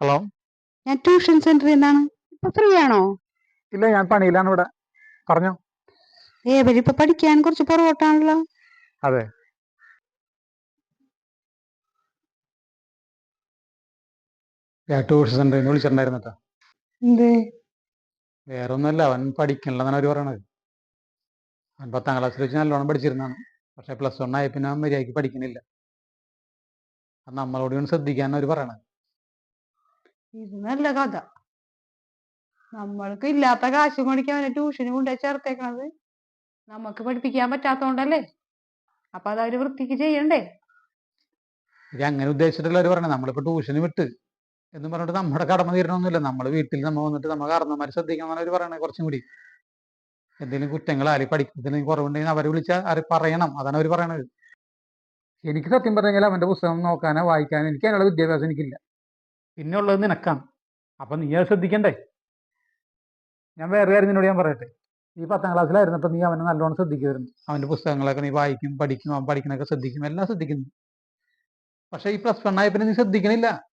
Hello? ഞാൻ tuition സെന്ററിൽ നിന്നാണ്. ഇപ്പൊ ഫ്രീ ആണോ? ഇല്ല ഞാൻ പണിയിലാണ് ഇവിടെ. പറഞ്ഞോ. ഏവരിപ്പൊ പഠിക്കാൻ കുറച്ച് പുറകോട്ടാണല്ലോ. അതെ. ഞാൻ ട്യൂഷൻ സെന്ററിൽ നിന്ന് വിളിച്ചിട്ടുണ്ടായിരുന്നു കേട്ടോ എന്തേ? വേറെ ഒന്നുമല്ല അവൻ പഠിക്കണില്ലെന്നാണ് അവർ പറയണത്. അവൻ പത്താം ക്ലാസ്സിൽ വെച്ച് നല്ലോണം പഠിച്ചിരുന്നാണ് പക്ഷെ പ്ലസ് വൺ ആയി പിന്നെ അവൻ മര്യാദയ്ക്ക് പഠിക്കണില്ല. അത് നമ്മളോട് ഒന്ന് ശ്രദ്ധിക്കാൻ അവർ പറയണത്. ഇത് നല്ല കഥ. നമ്മൾക്ക് ഇല്ലാത്ത കാശ് മേടിക്കാൻ അവനെ ട്യൂഷന് കൊണ്ടുപോയി ചേർത്തേക്കണത്. നമുക്ക് പഠിപ്പിക്കാൻ പറ്റാത്തോണ്ടല്ലേ. അപ്പൊ അത് അവർ വൃത്തിക്ക് ചെയ്യണ്ടേ? ഇത് അങ്ങനെ ഉദ്ദേശിച്ചിട്ടുള്ളവർ പറഞ്ഞത് നമ്മളിപ്പോ ട്യൂഷന് വിട്ട് എന്ന് പറഞ്ഞിട്ട് നമ്മുടെ കടമ തീരണമൊന്നുമില്ല നമ്മൾ വീട്ടിൽ നമ്മ വന്നിട്ട് നമ്മ കാരണന്മാരെ ശ്രദ്ധിക്കണം അവർ പറയണേ കുറച്ചും കൂടി. എന്തെങ്കിലും കുറ്റങ്ങൾ ആര് പഠിക്കുന്നതിന് കുറവുണ്ടെങ്കിൽ അവരെ വിളിച്ചാൽ ആര് പറയണം. അതാണ് അവർ പറയണത്. എനിക്ക് സത്യം പറഞ്ഞാൽ അവന്റെ പുസ്തകം നോക്കാനോ വായിക്കാനോ എനിക്ക് അതിനുള്ള വിദ്യാഭ്യാസം എനിക്കില്ല. പിന്നെ ഉള്ളത് നിനക്കാണ്. അപ്പൊ നീ അത് ശ്രദ്ധിക്കണ്ടേ? ഞാൻ വേറെ കാര്യം നിന്നോട് ഞാൻ പറയട്ടെ. ഈ പത്താം ക്ലാസ്സിലായിരുന്നപ്പോൾ നീ അവനെ നല്ലോണം ശ്രദ്ധിക്കുമായിരുന്നു. അവന്റെ പുസ്തകങ്ങളൊക്കെ നീ വായിക്കും പഠിക്കും അവൻ പഠിക്കണൊക്കെ ശ്രദ്ധിക്കും എല്ലാം ശ്രദ്ധിക്കുന്നു. പക്ഷെ ഈ പ്ലസ് വൺ ആയ പിന്നെ നീ ശ്രദ്ധിക്കണില്ല.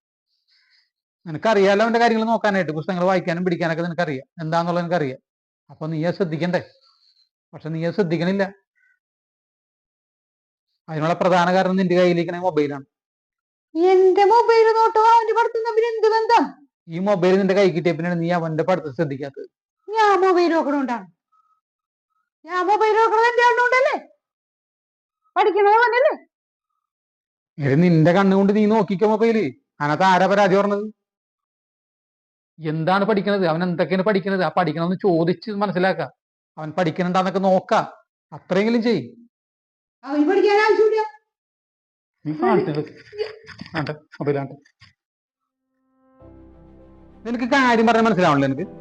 നിനക്കറിയാലോ അവന്റെ കാര്യങ്ങൾ നോക്കാനായിട്ട്. പുസ്തകങ്ങൾ വായിക്കാനും പിടിക്കാനൊക്കെ നിനക്കറിയാം. എന്താന്നുള്ളത് നിനക്കറിയാം. അപ്പൊ നീ അത് ശ്രദ്ധിക്കണ്ടേ? പക്ഷെ നീ അത് ശ്രദ്ധിക്കണില്ല. അതിനുള്ള പ്രധാന കാരണം നിന്റെ കയ്യിലിരിക്കണ മൊബൈലാണ്. എന്റെ മൊബൈൽ നോട്ടോ അവന്റെ പഠിത്തം തമ്മിൽ എന്ത് ബന്ധം? ഈ മൊബൈൽ നിന്റെ കൈ കിട്ടിയ പിന്നെ നീ അവന്റെ പഠിത്തം ശ്രദ്ധിക്കാത്തത്. ഞാൻ മൊബൈൽ നോക്കണോണ്ടാണ്. ഞാൻ മൊബൈൽ നോക്കണത് എന്റെ കണ്ണുകൊണ്ടല്ലേ? എടി നിന്റെ കണ്ണുകൊണ്ട് നീ നോക്കിക്കോ മൊബൈൽ അതിനകത്ത് ആരാ പരാതി പറഞ്ഞത്? എന്താണ് പഠിക്കണത്? അവൻ എന്തൊക്കെയാണ് പഠിക്കണത്? ആ പഠിക്കണമെന്ന് ചോദിച്ച് മനസ്സിലാക്കാം. അവൻ പഠിക്കണുണ്ടാന്നൊക്കെ നോക്ക. അത്രയെങ്കിലും ചെയ്യ് അവന് പഠിക്കാൻ ആവശ്യമില്ല. നിനക്ക് കാര്യം പറഞ്ഞാൽ മനസ്സിലാവണല്ലോ എനിക്ക്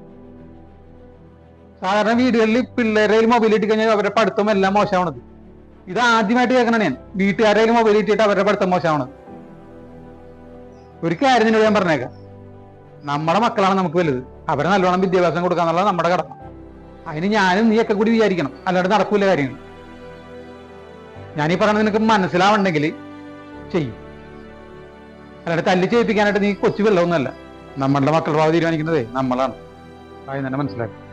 സാധാരണ വീടുകളിൽ പിള്ളേരെ മൊബൈൽ ഇട്ട് കഴിഞ്ഞാൽ അവരുടെ പഠിത്തം എല്ലാം മോശമാവണത്. ഇത് ആദ്യമായിട്ട് കേൾക്കണേ ഞാൻ. വീട്ടുകാരെ മൊബൈൽ ഇട്ടിട്ട് അവരുടെ പഠിത്തം മോശമാവണത്. ഒരു കാര്യം നിന്നോട് ഞാൻ പറഞ്ഞേക്കാം. നമ്മുടെ മക്കളാണ് നമുക്ക് വലുത്. അവരെ നല്ലോണം വിദ്യാഭ്യാസം കൊടുക്കാന്നുള്ളത് നമ്മുടെ കടമ. അതിന് ഞാനും നീയൊക്കെ കൂടി വിചാരിക്കണം. അല്ലാണ്ട് നടക്കൂല കാര്യങ്ങൾ. ഞാനീ പറഞ്ഞത് നിനക്ക് മനസ്സിലാവണ്ടെങ്കിൽ ചെയ്യും. അല്ലാണ്ട് തല്ലി ചെയ്യിപ്പിക്കാനായിട്ട് നീ കൊച്ചു വെള്ളമൊന്നുമല്ല നമ്മളുടെ മക്കളുടെ ഭാവി തീരുമാനിക്കുന്നതേ നമ്മളാണ്. ആദ്യം തന്നെ മനസ്സിലാക്കി.